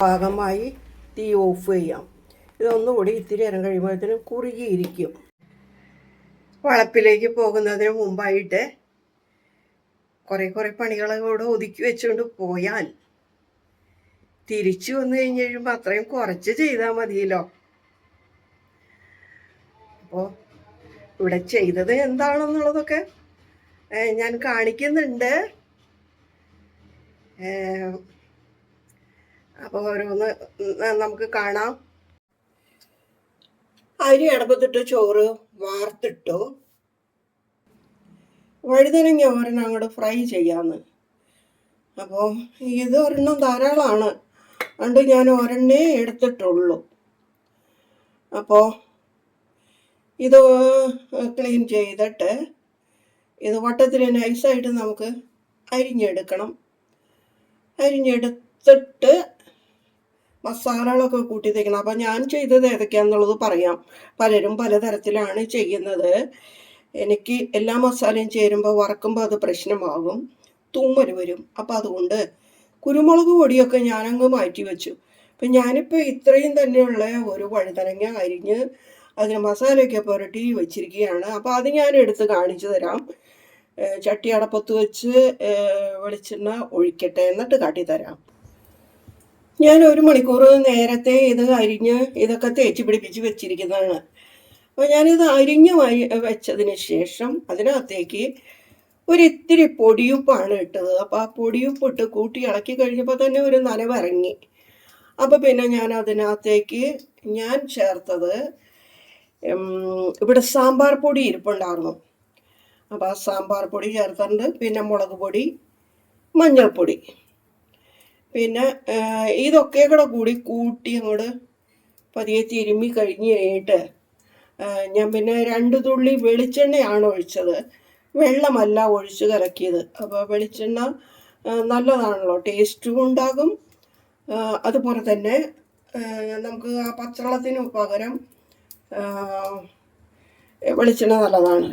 പാകമായി തീ ഓഫ് ചെയ്യാം. ഇതൊന്നുകൂടി ഇത്തിരി നേരം കഴിയുമ്പോഴത്തേനും കുറുകിയിരിക്കും. വളപ്പിലേക്ക് പോകുന്നതിന് മുമ്പായിട്ട് കുറേ കുറേ പണികളോട് ഒതുക്കി വെച്ചുകൊണ്ട് പോയാൽ തിരിച്ചു വന്നു കഴിഞ്ഞ് കഴിയുമ്പോൾ അത്രയും കുറച്ച് ചെയ്താൽ മതിയല്ലോ. അപ്പോൾ ഇവിടെ ചെയ്തത് എന്താണെന്നുള്ളതൊക്കെ ഞാൻ കാണിക്കുന്നുണ്ട്. അപ്പോൾ ഓരോന്ന് നമുക്ക് കാണാം. അരി അടപ്പത്തിട്ട് ചോറ് വാർത്തിട്ടു. വഴുതനങ്ങ ഒരെണ്ണം അങ്ങോട്ട് ഫ്രൈ ചെയ്യാമെന്ന് അപ്പോൾ ഇത് ഒരെണ്ണം ധാരാളമാണ് അതുകൊണ്ട് ഞാൻ ഒരെണ്ണേ എടുത്തിട്ടുള്ളൂ. അപ്പോൾ ഇത് ക്ലീൻ ചെയ്തിട്ട് ഇത് വട്ടത്തിൽ നൈസായിട്ട് നമുക്ക് അരിഞ്ഞെടുക്കണം. അരിഞ്ഞെടുത്തിട്ട് മസാലകളൊക്കെ കൂട്ടി തേക്കണം അപ്പം ഞാൻ ചെയ്തത് ഏതൊക്കെയാണെന്നുള്ളത് പറയാം. പലരും പലതരത്തിലാണ് ചെയ്യുന്നത്. എനിക്ക് എല്ലാ മസാലയും ചേരുമ്പോൾ വറക്കുമ്പോൾ അത് പ്രശ്നമാകും. തുമ്മൽ വരും. അപ്പം അതുകൊണ്ട് കുരുമുളക് പൊടിയൊക്കെ ഞാനങ്ങ് മാറ്റി വെച്ചു. അപ്പം ഞാനിപ്പോൾ ഇത്രയും തന്നെയുള്ള ഒരു വഴുതനങ്ങ അരിഞ്ഞ് അതിന് മസാലയൊക്കെ പുരട്ടി വെച്ചിരിക്കുകയാണ്. അപ്പോൾ അത് ഞാൻ എടുത്ത് കാണിച്ചു തരാം. ചട്ടി അടപ്പത്ത് വെച്ച് വെളിച്ചെണ്ണ ഒഴിക്കട്ടെ എന്നിട്ട് കാട്ടിത്തരാം. ഞാൻ ഒരു മണിക്കൂർ നേരത്തെ ഇത് അരിഞ്ഞ് ഇതൊക്കെ തേച്ച് പിടിപ്പിച്ച് വെച്ചിരിക്കുന്നതാണ്. അപ്പോൾ ഞാനിത് അരിഞ്ഞ് വെച്ചതിന് ശേഷം അതിനകത്തേക്ക് ഒരിത്തിരി പൊടിയുപ്പാണ് ഇട്ടത്. അപ്പോൾ ആ പൊടിയുപ്പ് ഇട്ട് കൂട്ടി ഇളക്കി കഴിഞ്ഞപ്പോൾ തന്നെ ഒരു നനവിറങ്ങി അപ്പോൾ പിന്നെ ഞാൻ അതിനകത്തേക്ക് ഞാൻ ചേർത്തത് ഇവിടെ സാമ്പാർ പൊടി ഇരിപ്പുണ്ടായിരുന്നു. അപ്പോൾ ആ സാമ്പാർ പൊടി ചേർത്തിട്ടുണ്ട്. പിന്നെ മുളക് പൊടി മഞ്ഞൾപ്പൊടി. പിന്നെ ഇതൊക്കെ കൂടെ കൂടി കൂട്ടി അങ്ങോട്ട് പതിയെ തിരുമ്മി കഴിഞ്ഞ് കഴിഞ്ഞിട്ട് ഞാൻ പിന്നെ രണ്ട് തുള്ളി വെളിച്ചെണ്ണയാണ് ഒഴിച്ചത്. വെള്ളമല്ല ഒഴിച്ച് കറക്കിയത് അപ്പോൾ വെളിച്ചെണ്ണ നല്ലതാണല്ലോ. ടേസ്റ്റും ഉണ്ടാകും. അതുപോലെ തന്നെ നമുക്ക് ആ പച്ചവെള്ളത്തിന് പകരം വെളിച്ചെണ്ണ നല്ലതാണ്.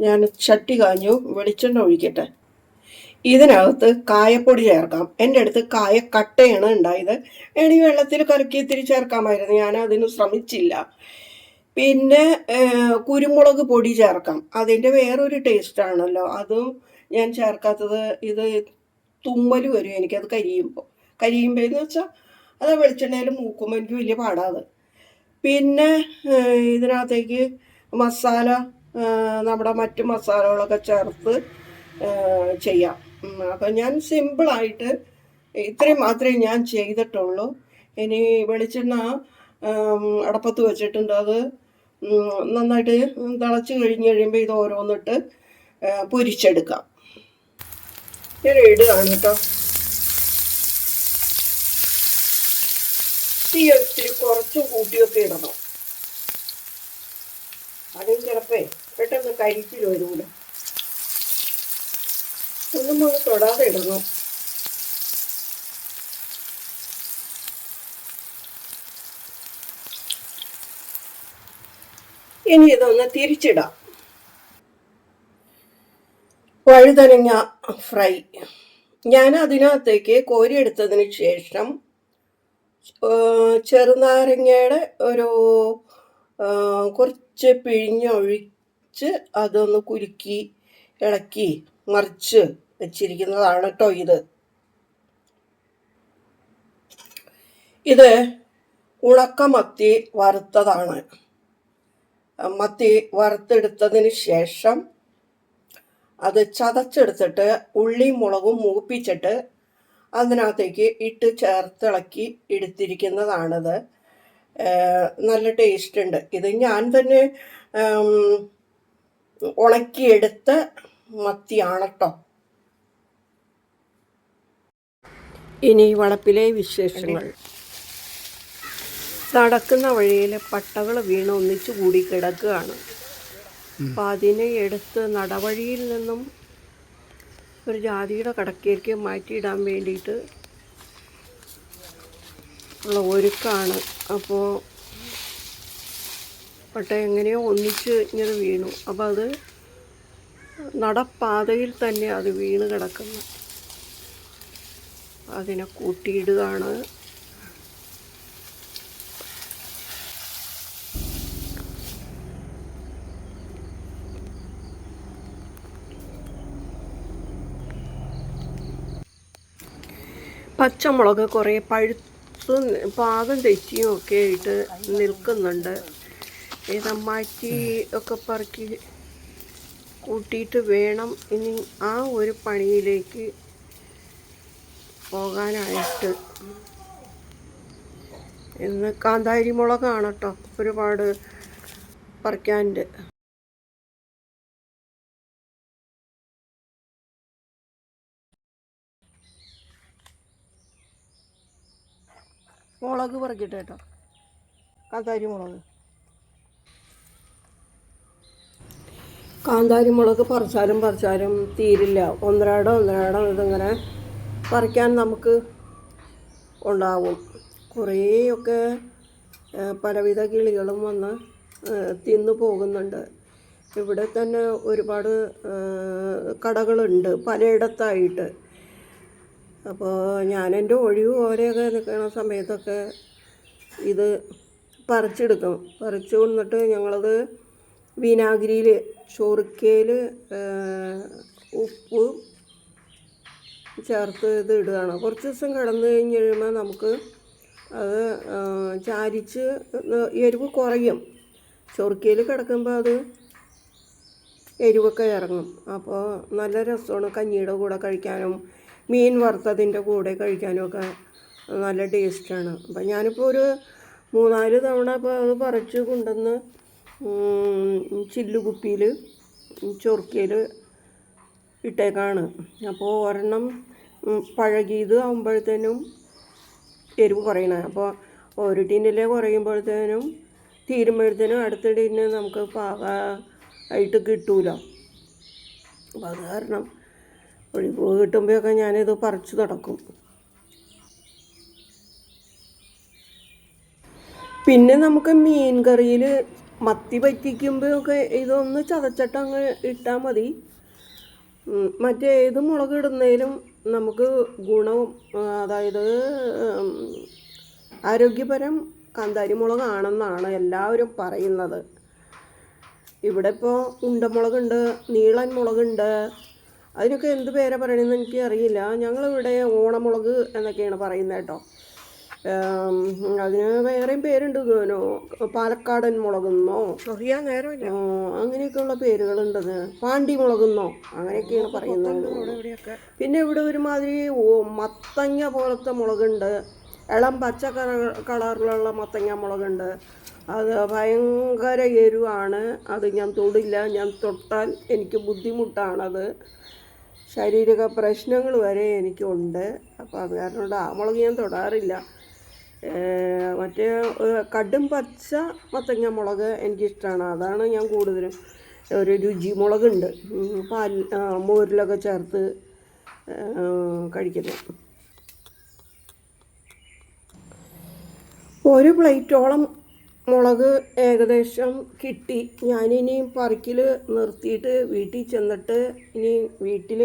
ഞാൻ ചട്ടി കാഞ്ഞു വെളിച്ചെണ്ണ ഒഴിക്കട്ടെ. ഇതിനകത്ത് കായപ്പൊടി ചേർക്കാം. എന്റെ അടുത്ത് കായക്കട്ടയാണ് ഉണ്ടായത്. എണി വെള്ളത്തിൽ കലക്കി ഇത്തിരി ചേർക്കാമായിരുന്നു. ഞാൻ അതിന് ശ്രമിച്ചില്ല. പിന്നെ കുരുമുളക് പൊടി ചേർക്കാം. അതിന്റെ വേറൊരു ടേസ്റ്റ് ആണല്ലോ. അതും ഞാൻ ചേർക്കാത്തത് ഇത് തുമ്മൽ വരും. എനിക്കത് കരിയുമ്പോൾ കരിയുമ്പോൾ എന്ന് വെച്ചാൽ അത് വെളിച്ചെണ്ണയിൽ മൂക്കുമ്പോൾ എനിക്ക് വലിയ പാടാത് പിന്നെ ഇതിനകത്തേക്ക് മസാല നമ്മുടെ മറ്റു മസാലകളൊക്കെ ചേർത്ത് ചെയ്യാം. അപ്പം ഞാൻ സിമ്പിളായിട്ട് ഇത്രയും മാത്രമേ ഞാൻ ചെയ്തിട്ടുള്ളൂ. ഇനി വെളിച്ചെണ്ണ അടപ്പത്ത് വെച്ചിട്ടുണ്ട് അത്. നന്നായിട്ട് തിളച്ച് കഴിഞ്ഞ് കഴിയുമ്പോൾ ഇത് ഓരോന്നിട്ട് പൊരിച്ചെടുക്കാം. ഞാൻ ഇടുകയാണ് കേട്ടോ. തീ ഒത്തിരി കുറച്ച് കൂട്ടിയൊക്കെ ഇടണം. അതും ചിലപ്പേ പെട്ടെന്ന് കരിച്ചിൽ വരൂല. ഒന്നും തൊടാതെ ഇനി ഇതൊന്ന് തിരിച്ചിടാം. വഴുതനങ്ങ ഫ്രൈ. ഞാൻ അതിനകത്തേക്ക് കോരിയെടുത്തതിന് ശേഷം ചെറുനാരങ്ങയുടെ ഒരു കുറച്ച് പിഴിഞ്ഞൊഴിച്ച് അതൊന്ന് കുലുക്കി ഇളക്കി. മറിച്ച് വെച്ചിരിക്കുന്നതാണ് കേട്ടോ ഇത്. ഇത് ഉണക്കമത്തി വറുത്തതാണ്. മത്തി വറുത്തെടുത്തതിന് ശേഷം അത് ചതച്ചെടുത്തിട്ട് ഉള്ളിയും മുളകും മൂപ്പിച്ചിട്ട് അതിനകത്തേക്ക് ഇട്ട് ചേർത്തിളക്കി എടുത്തിരിക്കുന്നതാണിത്. നല്ല ടേസ്റ്റ് ഉണ്ട്. ഇത് ഞാൻ തന്നെ ഉണക്കിയെടുത്ത മത്തിയാണ് കേട്ടോ ഇനി വളപ്പിലെ വിശേഷങ്ങൾ. നടക്കുന്ന വഴിയിൽ പട്ടകൾ വീണ് ഒന്നിച്ചു കൂടി കിടക്കുകയാണ്. അപ്പം അതിനെ എടുത്ത് നടവഴിയിൽ നിന്നും ഒരു ജാതിയുടെ കടക്കേക്ക് മാറ്റിയിടാൻ വേണ്ടിയിട്ട് ഉള്ള ഒരുക്കാണ്. അപ്പോൾ പട്ട എങ്ങനെയോ ഒന്നിച്ച് ഇങ്ങനെ വീണു. അപ്പോൾ അത് നടപ്പാതയിൽ തന്നെ അത് വീണ് കിടക്കുന്നു. അതിനെ കൂട്ടിയിടുകയാണ്. പച്ചമുളക് കുറേ പഴുത്ത് പാകം തെറ്റിയും ഒക്കെ ആയിട്ട് നിൽക്കുന്നുണ്ട്. ഇത് ഒക്കെ പറക്കി കൂട്ടിയിട്ട് വേണം ഇനി ആ ഒരു പണിയിലേക്ക് പോകാനായിട്ട്. ഇന്ന് കാന്താരി മുളകാണ് കേട്ടോ. ഒരുപാട് പറിക്കാന്റെ മുളക് പറിക്കട്ടെ കേട്ടോ. കാന്താരി മുളക്. കാന്താരി മുളക് പറിച്ചാലും പറിച്ചാലും തീരില്ല. ഒന്നരാടം ഒന്നരാടം ഇതിങ്ങനെ പറിക്കാൻ നമുക്ക് ഉണ്ടാവും. കുറേയൊക്കെ പലവിധ കിളികളും വന്ന് തിന്നു പോകുന്നുണ്ട്. ഇവിടെ തന്നെ ഒരുപാട് കടകളുണ്ട് പലയിടത്തായിട്ട്. അപ്പോൾ ഞാനെന്റെ ഒഴിവ് ഓരെയൊക്കെ നിൽക്കുന്ന സമയത്തൊക്കെ ഇത് പറിച്ചെടുക്കും. പറിച്ചു കൊണ്ടിട്ട് ഞങ്ങളത് വിനാഗിരിയിൽ ചൊറുക്കയിൽ ഉപ്പ് ചേർത്ത് ഇത് ഇടുകയാണ്. കുറച്ച് ദിവസം കിടന്നു കഴിഞ്ഞ് കഴിയുമ്പോൾ നമുക്ക് അത് ചാരിച്ച് എരിവ് കുറയും. ചൊറുക്കയിൽ കിടക്കുമ്പോൾ അത് എരിവൊക്കെ ഇറങ്ങും. അപ്പോൾ നല്ല രസമാണ് കഞ്ഞിയുടെ കൂടെ കഴിക്കാനും മീൻ വറുത്തതിന്റെ കൂടെ കഴിക്കാനും ഒക്കെ നല്ല ടേസ്റ്റാണ്. അപ്പം ഞാനിപ്പോൾ ഒരു മൂന്നാൽ തവണ ഇപ്പോൾ അത് പറിച്ച് കൊണ്ടുവന്ന് ചില്ലുകുപ്പിയിൽ ചൊറുക്കയിൽ ഇട്ടേക്കാണ്. അപ്പോൾ ഒരെണ്ണം പഴകിയത് ആകുമ്പോഴത്തേനും എരിവ് കുറയണേ. അപ്പോൾ ഒരു ടിന്നിലെ കുറയുമ്പോഴത്തേനും തീരുമ്പോഴത്തേനും അടുത്ത ടിന്ന് നമുക്ക് പാകമായിട്ട് കിട്ടൂല. അപ്പം അത് കാരണം ഒഴിവ് കിട്ടുമ്പോഴൊക്കെ ഞാനിത് പറിച്ചു നടക്കും പിന്നെ നമുക്ക് മീൻ കറിയിൽ മത്തി പറ്റിക്കുമ്പോഴൊക്കെ ഇതൊന്ന് ചതച്ചിട്ട് അങ്ങ് ഇട്ടാൽ മതി. മറ്റേത് മുളക് ഇടുന്നതിലും നമുക്ക് ഗുണവും അതായത് ആരോഗ്യപരം കാന്താരി മുളകാണെന്നാണ് എല്ലാവരും പറയുന്നത്. ഇവിടെ ഇപ്പോൾ ഉണ്ടമുളകുണ്ട് നീളൻ മുളകുണ്ട്. അതിനൊക്കെ എന്ത് പേരാ പറയണമെന്ന് എനിക്ക് അറിയില്ല ഞങ്ങളിവിടെ ഓണമുളക് എന്നൊക്കെയാണ് പറയുന്നത് കേട്ടോ. അതിന് വേറെയും പേരുണ്ട് പാലക്കാടൻ മുളകുന്നോ. അറിയാൻ നേരമില്ല. അങ്ങനെയൊക്കെ അങ്ങനെയൊക്കെയുള്ള പേരുകളുണ്ടത്. പാണ്ടി മുളകുന്നോ. അങ്ങനെയൊക്കെയാണ് പറയുന്നത്. പിന്നെ ഇവിടെ ഒരുമാതിരി മത്തങ്ങ പോലത്തെ മുളകുണ്ട്. ഇളം പച്ച കള- കളറിലുള്ള മത്തങ്ങ മുളകുണ്ട്. അത് ഭയങ്കര എരിവാണ്. അത് ഞാൻ തൊടില്ല. ഞാൻ തൊട്ടാൽ എനിക്ക് ബുദ്ധിമുട്ടാണത്. ശാരീരിക പ്രശ്നങ്ങൾ വരെ എനിക്കുണ്ട്. അപ്പോൾ അത് കാരണം ആ മുളക് ഞാൻ തൊടാറില്ല. മറ്റേ കടും പച്ച മത്തങ്ങ മുളക് എനിക്കിഷ്ടമാണ് അതാണ് ഞാൻ കൂടുതലും ഒരു രുചി. മുളകുണ്ട്. പാൽ മോരിലൊക്കെ ചേർത്ത് കഴിക്കുന്നത്. ഒരു പ്ലേറ്റോളം മുളക് ഏകദേശം കിട്ടി. ഞാനിനി പറക്കിൽ നിർത്തിയിട്ട് വീട്ടിൽ ചെന്നിട്ട് ഇനി വീട്ടിൽ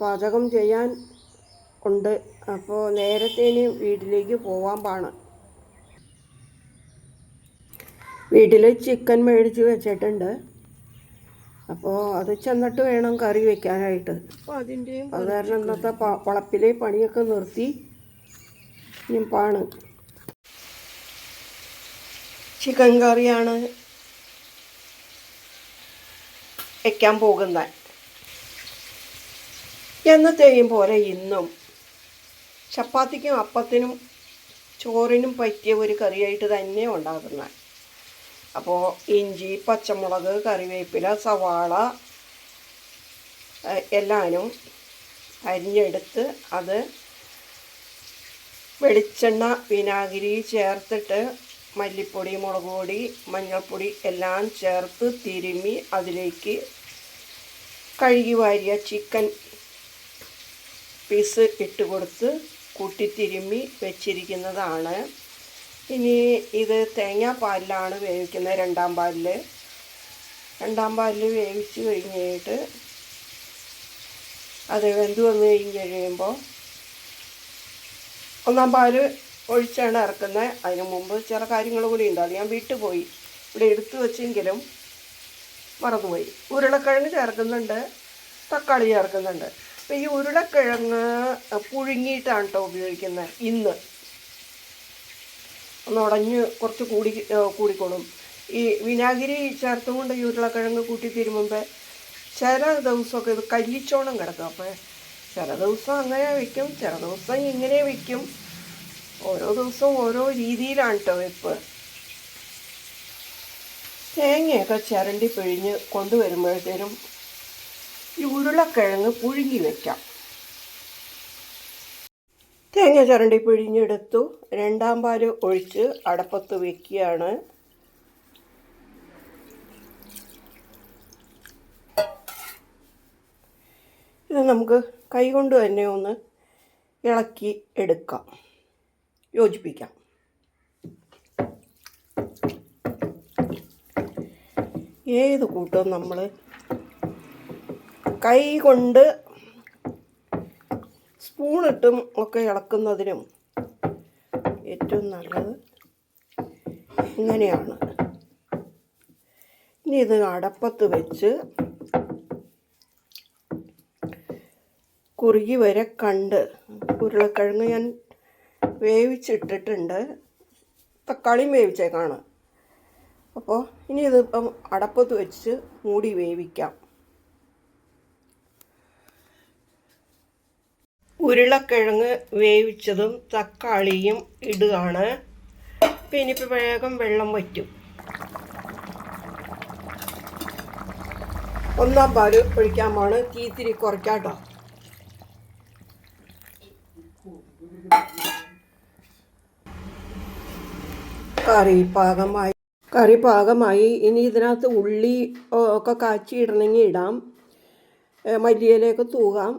പാചകം ചെയ്യാൻ ഉണ്ട്. അപ്പോൾ ഇനി വീട്ടിലേക്ക് പോവാൻ പാണ് വീട്ടിൽ ചിക്കൻ മേടിച്ച് വെച്ചിട്ടുണ്ട്. അപ്പോൾ അത് ചെന്നിട്ട് വേണം കറി വെക്കാനായിട്ട്. അത് കാരണം ഇന്നത്തെ പ- വളപ്പിലെ പണിയൊക്കെ നിർത്തി. ഇനി പാണ്. ചിക്കൻ കറിയാണ് വയ്ക്കാൻ പോകുന്നത്. എന്നത്തെയും പോലെ ഇന്നും ചപ്പാത്തിക്കും അപ്പത്തിനും ചോറിനും പറ്റിയ ഒരു കറിയായിട്ട് തന്നെ ഉണ്ടാക്കുന്നത്. അപ്പോൾ ഇഞ്ചി പച്ചമുളക് കറിവേപ്പില സവാള എല്ലാനും അരിഞ്ഞെടുത്ത് അത് വെളിച്ചെണ്ണ വിനാഗിരി ചേർത്തിട്ട് മല്ലിപ്പൊടി മുളക് പൊടി മഞ്ഞൾപ്പൊടി എല്ലാം ചേർത്ത് തിരുമ്മി അതിലേക്ക് കഴുകി വാരിയ ചിക്കൻ പീസ് ഇട്ട് കൊടുത്ത് കൂട്ടിത്തിരുമ്മി വെച്ചിരിക്കുന്നതാണ്. ഇനി ഇത് തേങ്ങാപ്പാലിലാണ് വേവിക്കുന്നത് രണ്ടാം പാലിൽ രണ്ടാം പാലിൽ വേവിച്ച് കഴിഞ്ഞിട്ട് അത് വെന്ത് വന്ന് കഴിഞ്ഞ് കഴിയുമ്പോൾ ഒന്നാം പാൽ ഒഴിച്ചാണ് ഇറക്കുന്നത് അതിന് മുമ്പ് ചില കാര്യങ്ങൾ കൂടി ഉണ്ട്. അത് ഞാൻ വിട്ടുപോയി ഇവിടെ എടുത്തു വെച്ചെങ്കിലും മറന്നുപോയി. ഉരുളക്കിഴങ്ങ് ചേർക്കുന്നുണ്ട്. തക്കാളി ചേർക്കുന്നുണ്ട്. അപ്പോൾ ഈ ഉരുളക്കിഴങ്ങ് പുഴുങ്ങിയിട്ടാണ് കേട്ടോ ഉപയോഗിക്കുന്നത് ഇന്ന്. ഒന്ന് ഉടഞ്ഞ് കുറച്ച് കൂടി കൂടിക്കോളും. ഈ വിനാഗിരി ചേർത്തും കൊണ്ട് ഈ ഉരുളക്കിഴങ്ങ് കൂട്ടി തീരുമ്പോൾ ചില ദിവസമൊക്കെ ഇത് കല്ലിച്ചോണം കിടക്കും. അപ്പോൾ ചില ദിവസം അങ്ങനെ വയ്ക്കും ചില ദിവസം ഇങ്ങനെ വയ്ക്കും ഓരോ ദിവസവും ഓരോ രീതിയിലാണ് കേട്ടോ വെപ്പ്. തേങ്ങയൊക്കെ ചിരണ്ടി പിഴിഞ്ഞ് കൊണ്ടുവരുമ്പോഴത്തേനും ഈ ഉരുളക്കിഴങ്ങ് പുഴുങ്ങി വയ്ക്കാം തേങ്ങ ചുരണ്ടി പിഴിഞ്ഞെടുത്തു. രണ്ടാം പാൽ ഒഴിച്ച് അടപ്പത്ത് വെക്കുകയാണ്. ഇത് നമുക്ക് കൈകൊണ്ട് തന്നെ ഒന്ന് ഇളക്കി എടുക്കാം. യോജിപ്പിക്കാം. ഏത് കൂട്ടവും നമ്മൾ കൈ കൊണ്ട് സ്പൂണിട്ടും ഒക്കെ ഇളക്കുന്നതിനും ഏറ്റവും നല്ലത് ഇങ്ങനെയാണ്. ഇനി ഇത് അടപ്പത്ത് വെച്ച് കുറുകി വരെ കണ്ട് ഉരുളക്കിഴങ്ങ് ഞാൻ വേവിച്ചിട്ടിട്ടുണ്ട്. തക്കാളിയും വേവിച്ചേക്കാണ്. അപ്പോൾ ഇനി ഇതിപ്പം അടപ്പത്ത് വെച്ച് മൂടി വേവിക്കാം. ഉരുളക്കിഴങ്ങ് വേവിച്ചതും തക്കാളിയും ഇടുകയാണ്. അപ്പം ഇനിയിപ്പോൾ വേഗം വെള്ളം വറ്റും. ഒന്നാം പാൽ ഒഴിക്കാമാണ്. തീത്തിരി കുറയ്ക്കാട്ടോ കറി പാകമായി. കറി പാകമായി. ഇനി ഇതിനകത്ത് ഉള്ളി ഒക്കെ കാച്ചി ഇടണമെങ്കിൽ ഇടാം മല്ലിയിലേക്ക് തൂകാം.